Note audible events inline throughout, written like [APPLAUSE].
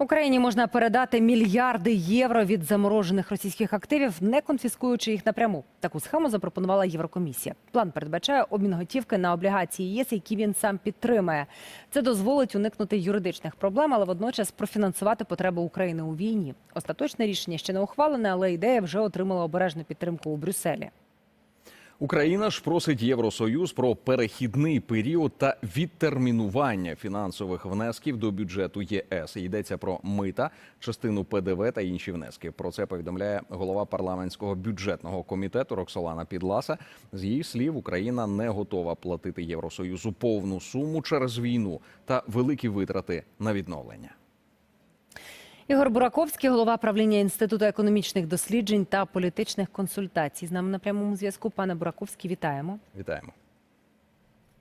Україні можна передати мільярди євро від заморожених російських активів, не конфіскуючи їх напряму. Таку схему запропонувала Єврокомісія. План передбачає обмін готівки на облігації ЄС, які він сам підтримає. Це дозволить уникнути юридичних проблем, але водночас профінансувати потреби України у війні. Остаточне рішення ще не ухвалене, але ідея вже отримала обережну підтримку у Брюсселі. Україна ж просить Євросоюз про перехідний період та відтермінування фінансових внесків до бюджету ЄС. Йдеться про мита, частину ПДВ та інші внески. Про це повідомляє голова парламентського бюджетного комітету Роксолана Підласа. З її слів, Україна не готова платити Євросоюзу повну суму через війну та великі витрати на відновлення. Ігор Бураковський, голова правління інституту економічних досліджень та політичних консультацій. З нами на прямому зв'язку. Пане Бураковський, вітаємо. Вітаємо.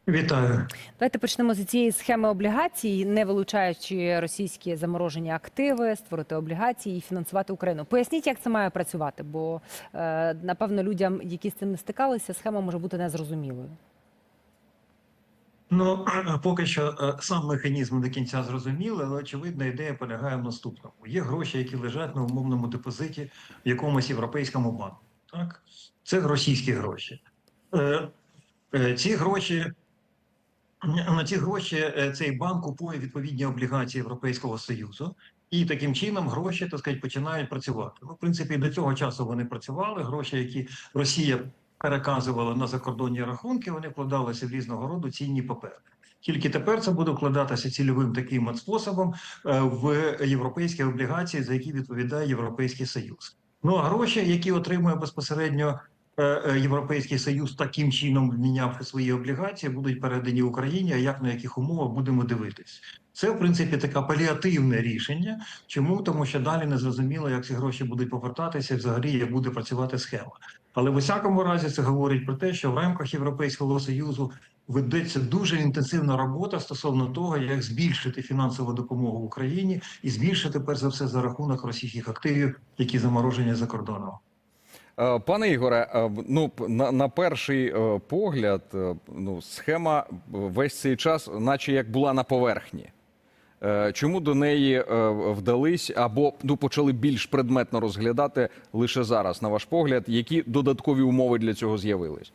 Вітаю. Давайте почнемо з цієї схеми облігацій, не вилучаючи російські заморожені активи, створити облігації і фінансувати Україну. Поясніть, як це має працювати, бо е, напевно людям, які з цим не стикалися, схема може бути незрозумілою. Ну поки що е, сам механізм до кінця зрозумілий, але очевидна ідея полягає в наступному: є гроші, які лежать на умовному депозиті в якомусь європейському банку. Так, це російські гроші. Е, е, Ці гроші на ці гроші цей банк купує відповідні облігації Європейського союзу. І таким чином гроші так сказати, починають працювати. Ну, в принципі, до цього часу вони працювали. Гроші, які Росія переказувала на закордонні рахунки, вони вкладалися в різного роду цінні папери. Тільки тепер це буде вкладатися цільовим таким способом е, в європейські облігації, за які відповідає Європейський Союз. Ну а гроші, які отримує безпосередньо е, е, Європейський Союз, таким чином мінявши свої облігації, будуть передані Україні. А як на яких умовах будемо дивитись? Це в принципі таке паліативне рішення. Чому тому, що далі не зрозуміло, як ці гроші будуть повертатися, взагалі як буде працювати схема. Але в усякому разі це говорить про те, що в рамках Європейського союзу ведеться дуже інтенсивна робота стосовно того, як збільшити фінансову допомогу Україні і збільшити перш за все за рахунок російських активів, які заморожені за кордоном. Е, Пане Ігоре, е, ну на, на перший е, погляд, ну схема весь цей час, наче як була на поверхні. Е, Чому до неї е, вдались або ну почали більш предметно розглядати лише зараз, на ваш погляд, які додаткові умови для цього з'явились?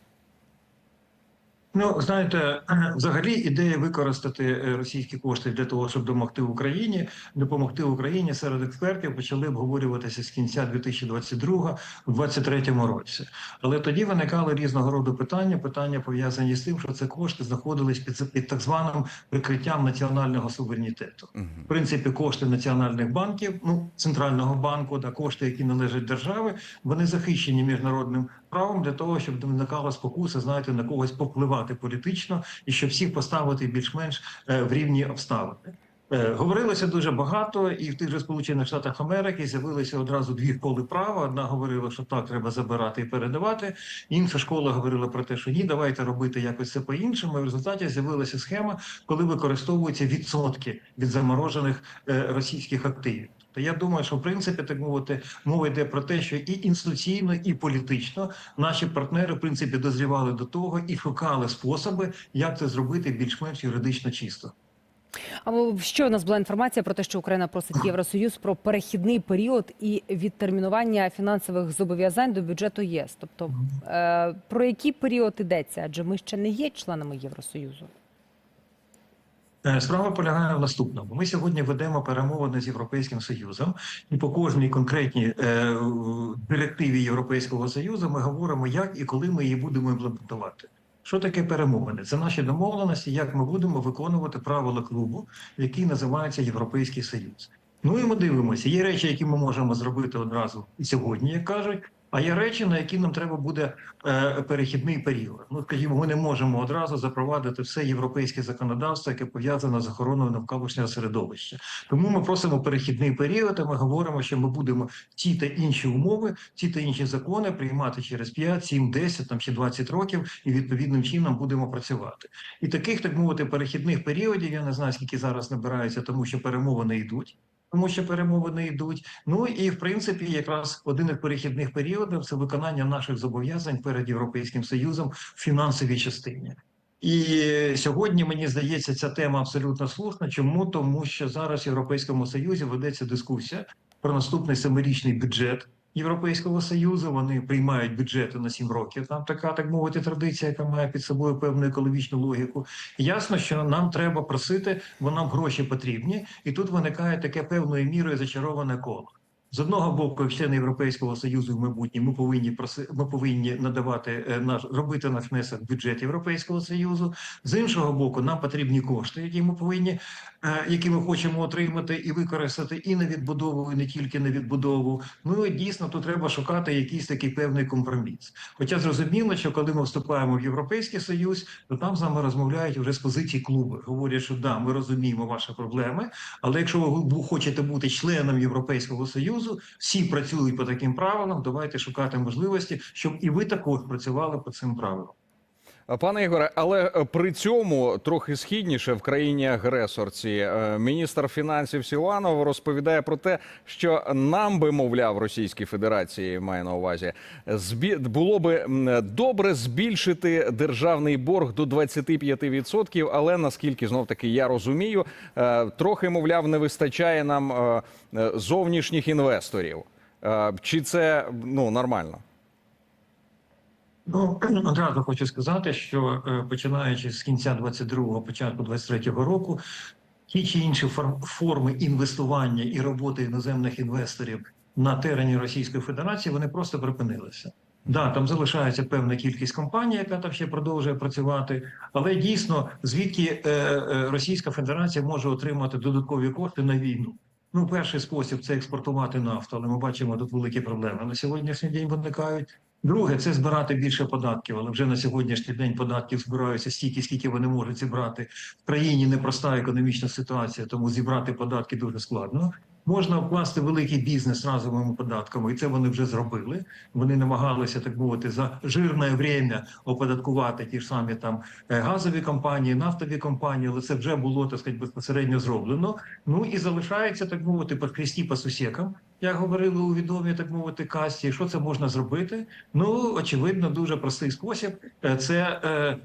Ну, знаєте, [CLEARS THROAT] взагалі ідея використати е, російські кошти для того, щоб допомогти Україні, допомогти Україні серед експертів почали обговорюватися з кінця 2022-2023 році. Але тоді виникали різного роду питання. Питання пов'язані з тим, що це кошти знаходились під, під так званим прикриттям національного суверенітету. В принципі, кошти національних банків, ну центрального банку, да кошти, які належать держави, вони захищені міжнародним правом для того, щоб не виникала спокуса, знаєте, на когось попливати політично і щоб всіх поставити більш-менш е, в рівні обставини. Е, Говорилося дуже багато, і в тих же Сполучених Штатах Америки з'явилися одразу дві школи права. Одна говорила, що так треба забирати і передавати. Інша школа говорила про те, що ні, давайте робити якось це по-іншому. І в результаті з'явилася схема, коли використовуються відсотки від заморожених е, російських активів. То я думаю, що в принципі так мовити мова йде про те, що і інституційно, і політично наші партнери в принципі дозрівали до того і шукали способи, як це зробити більш-менш юридично чисто. А що у нас була інформація про те, що Україна просить [CLEARS THROAT] Євросоюз про перехідний період і відтермінування фінансових зобов'язань до бюджету ЄС? Тобто е, про який період йдеться? Адже ми ще не є членами Євросоюзу. Е, Справа полягає в наступному. Ми сьогодні ведемо перемовини з Європейським Союзом, і по кожній конкретній е, директиві Європейського Союзу ми говоримо, як і коли ми її будемо імплементувати. Що таке перемовини? Це наші домовленості, як ми будемо виконувати правила клубу, який називається Європейський Союз. Ну і ми дивимося. Є речі, які ми можемо зробити одразу сьогодні, як кажуть. А є речі, на які нам треба буде е, перехідний період. Ну, скажімо, ми не можемо одразу запровадити все європейське законодавство, яке пов'язане з охороною навколишнього середовища. Тому ми просимо перехідний період. і Ми говоримо, що ми будемо ті та інші умови, ті та інші закони приймати через 5, 7, 10, там ще 20 років, і відповідним чином будемо працювати. І таких так мовити перехідних періодів я не знаю, скільки зараз набирається, тому що перемовини йдуть тому що перемовини йдуть. Ну і в принципі, якраз один із перехідних періодів це виконання наших зобов'язань перед європейським союзом в фінансовій частині. І сьогодні мені здається, ця тема абсолютно слушна. Чому тому, що зараз в Європейському Союзі ведеться дискусія про наступний семирічний бюджет Європейського союзу. Вони приймають бюджети на сім років. Там така так мовити традиція, яка має під собою певну екологічну логіку. Ясно, що нам треба просити, бо нам гроші потрібні, і тут виникає таке певною мірою зачароване коло. З одного боку, як члени Європейського союзу в майбутньому, ми повинні проси, ми повинні надавати е, наш робити наш внесок в бюджет Європейського союзу. З іншого боку, нам потрібні кошти, які ми повинні, е, які ми хочемо отримати і використати і на відбудову, і не тільки на відбудову. Ну і дійсно тут треба шукати якийсь такий певний компроміс. Хоча зрозуміло, що коли ми вступаємо в Європейський Союз, то там з нами розмовляють вже з позиції клубу. Говорять, що да, ми розуміємо ваші проблеми, але якщо ви хочете бути членом Європейського Союзу, всі працюють по таким правилам. Давайте шукати можливості, щоб і ви також працювали по цим правилам. Пане Ігоре, але е, при цьому трохи східніше в країні агресорці е, міністр фінансів Сіланов розповідає про те, що нам би мовляв Російській Федерації має на увазі було би добре збільшити державний борг до 25%, але наскільки знов таки я розумію, е, трохи мовляв не вистачає нам е, е, зовнішніх інвесторів. Е, Чи це ну нормально? Ну [CLEARS THROAT] одразу хочу сказати, що е, починаючи з кінця 22-го, початку 23-го року, ті чи інші фор- форми інвестування і роботи іноземних інвесторів на терені Російської Федерації вони просто припинилися. Да, там залишається певна кількість компаній, яка там ще продовжує працювати, але дійсно звідки е, е, Російська Федерація може отримати додаткові кошти на війну. Ну, перший спосіб це експортувати нафту, але ми бачимо тут великі проблеми. На сьогоднішній день виникають. Друге, це збирати більше податків, але вже на сьогоднішній день податків збираються стільки, скільки вони можуть зібрати. В країні непроста економічна ситуація, тому зібрати податки дуже складно. Можна обкласти великий бізнес разовими податками, і це вони вже зробили. Вони намагалися так мовити за жирне время оподаткувати ті ж самі там е, газові компанії, нафтові компанії, але це вже було так сказати, безпосередньо зроблено. Ну і залишається так мовити по хресті по сусікам, як говорили у відомій так мовити касті. Що це можна зробити? Ну очевидно, дуже простий спосіб. Е, Це е,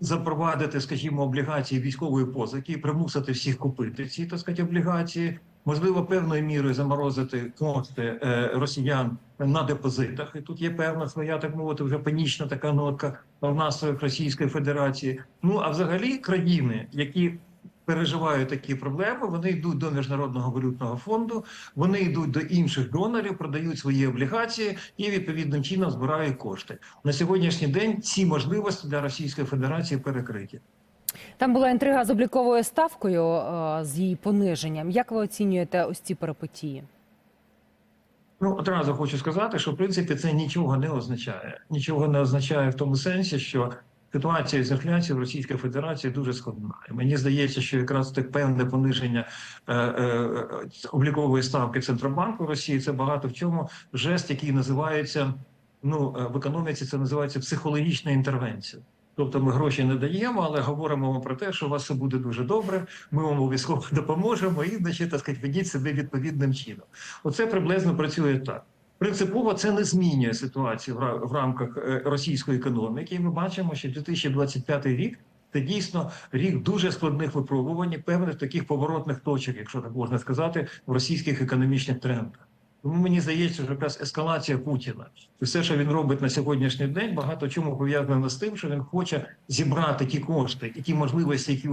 запровадити, скажімо, облігації військової позики, примусити всіх купити ці так сказати, облігації. Можливо, певною мірою заморозити кошти е, росіян на депозитах. І тут є певна своя, так мовити, вже панічна така нотка в настроях Російської Федерації. Ну а взагалі країни, які переживають такі проблеми, вони йдуть до міжнародного валютного фонду, вони йдуть до інших донорів, продають свої облігації і відповідним чином збирають кошти. На сьогоднішній день ці можливості для Російської Федерації перекриті. Там була інтрига з обліковою ставкою е, з її пониженням. Як ви оцінюєте ось ці перипетії? Ну, одразу хочу сказати, що в принципі це нічого не означає. Нічого не означає в тому сенсі, що ситуація з інфляцією в Російській Федерації дуже складна. І мені здається, що якраз так певне пониження е, е, облікової ставки Центробанку Росії це багато в чому жест, який називається ну е, в економіці. Це називається психологічна інтервенція. Тобто ми гроші не даємо, але говоримо вам про те, що у вас все буде дуже добре. Ми вам обов'язково [LAUGHS] допоможемо і, значить, так сказати, ведіть себе відповідним чином. Оце приблизно працює так. Принципово це не змінює ситуацію в ра- рамках е, російської економіки. І ми бачимо, що 2025 рік це дійсно рік дуже складних випробувань, певних таких поворотних точок, якщо так можна сказати, в російських економічних трендах. Тому мені здається, що якраз ескалація Путіна все, що він робить на сьогоднішній день, багато чому пов'язано з тим, що він хоче зібрати ті кошти і ті можливості, які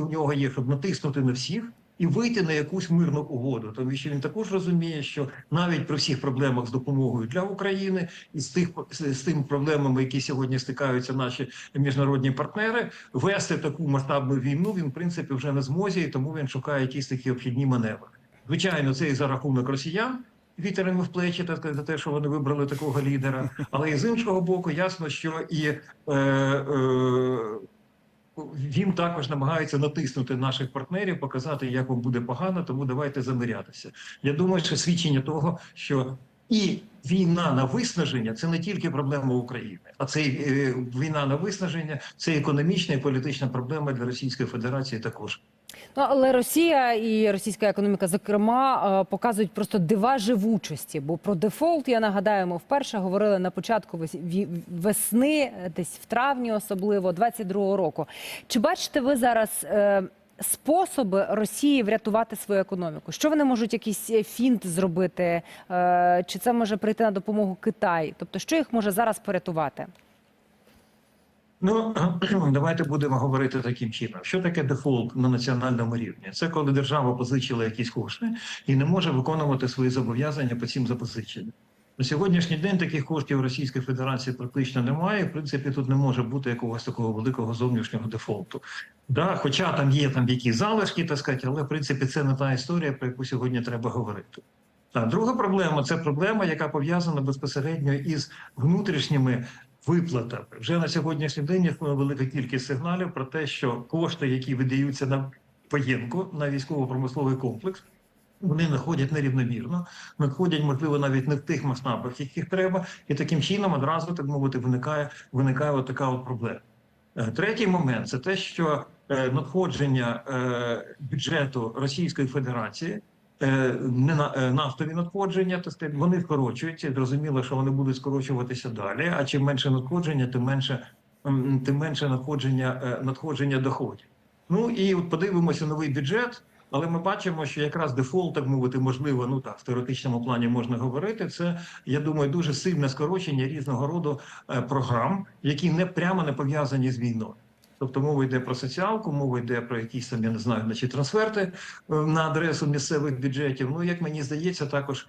у нього є- щоб натиснути на всіх. І вийти на якусь мирну угоду, тому що він також розуміє, що навіть при всіх проблемах з допомогою для України і з тих з, тими проблемами, які сьогодні стикаються наші міжнародні партнери, вести таку масштабну війну він в принципі вже не зможе, і тому він шукає якісь такі обхідні маневри. Звичайно, це і за рахунок росіян. Вітерами в плечі, так за те, що вони вибрали такого лідера. Але і з іншого боку, ясно, що і е, е, він також намагається натиснути наших партнерів, показати, як вам буде погано, тому давайте замирятися. Я думаю, що свідчення того, що і війна на виснаження це не тільки проблема України, а це е, війна на виснаження, це економічна і політична проблема для Російської Федерації також. Ну, але Росія і російська економіка, зокрема, е, показують просто дива живучості. Бо про дефолт, я нагадаю, ми вперше говорили на початку весни, десь в травні, особливо 22-го року. Чи бачите ви зараз е, способи Росії врятувати свою економіку? Що вони можуть якийсь е, фінт зробити? Чи це може прийти на допомогу Китай? Тобто, що їх може зараз порятувати? Ну [CLEARS THROAT] давайте будемо говорити таким чином. Що таке дефолт на національному рівні? Це коли держава позичила якісь кошти і не може виконувати свої зобов'язання по цим запозиченням. На сьогоднішній день таких коштів Російської Федерації практично немає. В принципі, тут не може бути якогось такого великого зовнішнього дефолту. Да, хоча там є там якісь залишки, так сказати, але в принципі це не та історія, про яку сьогодні треба говорити. А друга проблема це проблема, яка пов'язана безпосередньо із внутрішніми виплатами. Вже на сьогоднішній день існує велика кількість сигналів про те, що кошти, які видаються на воєнку, на військово-промисловий комплекс, вони находять нерівномірно, надходять, можливо, навіть не в тих масштабах, яких треба, і таким чином одразу так мовити виникає виникає от така от проблема. Е, Третій момент це те, що е, надходження е, бюджету Російської Федерації. Е, Не на е, нафтові надходження, сказати, вони скорочуються. Зрозуміло, що вони будуть скорочуватися далі. А чим менше надходження, тим менше тим менше надходження е, надходження доходів. Ну і от подивимося новий бюджет. Але ми бачимо, що якраз дефолт, так мовити, можливо, ну так в теоретичному плані можна говорити. Це я думаю, дуже сильне скорочення різного роду програм, які не прямо не пов'язані з війною. Тобто мова йде про соціалку, мова йде про якісь там, я не знаю, значить трансферти е, на адресу місцевих бюджетів. Ну як мені здається, також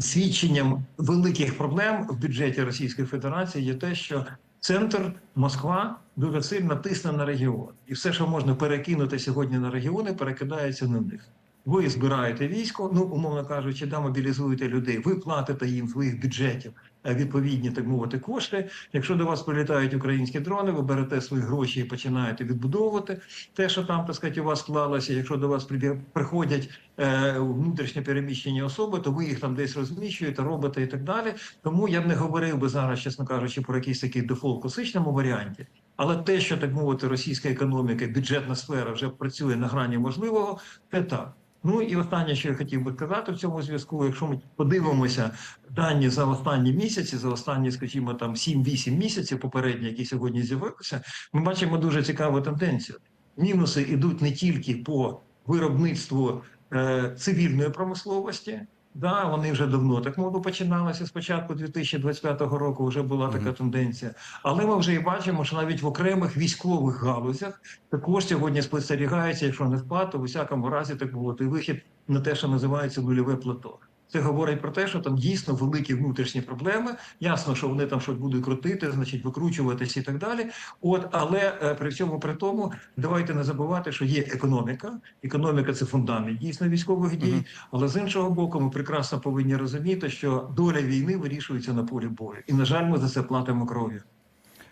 свідченням великих проблем в бюджеті Російської Федерації є те, що центр Москва дуже сильно тисне на регіон, і все, що можна перекинути сьогодні на регіони, перекидається на них. Ви збираєте військо, ну умовно кажучи, да, мобілізуєте людей. Ви платите їм своїх бюджетів е, відповідні так мовити кошти. Якщо до вас прилітають українські дрони, ви берете свої гроші і починаєте відбудовувати те, що там так сказати, у вас склалося. Якщо до вас приходять е, внутрішньо переміщені особи, то ви їх там десь розміщуєте, робите і так далі. Тому я б не говорив би зараз, чесно кажучи, про якийсь такий дефолт в класичному варіанті. Але те, що так мовити, російська економіка, бюджетна сфера вже працює на грані можливого, це так. Ну і останнє, що я хотів би сказати в цьому зв'язку, якщо ми подивимося дані за останні місяці, за останні, скажімо, там 7-8 місяців попередні, які сьогодні з'явилися, ми бачимо дуже цікаву тенденцію. Мінуси йдуть не тільки по виробництву е, цивільної промисловості. Да, вони вже давно так мовно починалися. З початку 2025 року вже була така Мгм. тенденція. Але ми вже і бачимо, що навіть в окремих військових галузях також сьогодні спостерігається, якщо не впад, то в усякому разі так було той вихід на те, що називається нульове плато. Це говорить про те, що там дійсно великі внутрішні проблеми. Ясно, що вони там щось будуть крутити, значить викручуватися і так далі. От, але е, при всьому при тому, давайте не забувати, що є економіка. Економіка це фундамент дійсно військових дій. Мгм. Але з іншого боку, ми прекрасно повинні розуміти, що доля війни вирішується на полі бою, і на жаль, ми за це платимо кров'ю.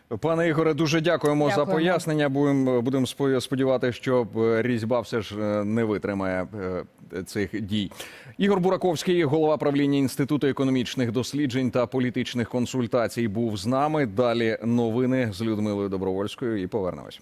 Пане Ігоре, дуже дякуємо, за пояснення. Будемо будемо сподіватися, що е, різьба все ж е, не витримає е, цих дій. Ігор Бураковський, голова правління інституту економічних досліджень та політичних консультацій, був з нами. Далі новини з Людмилою Добровольською і повернемось.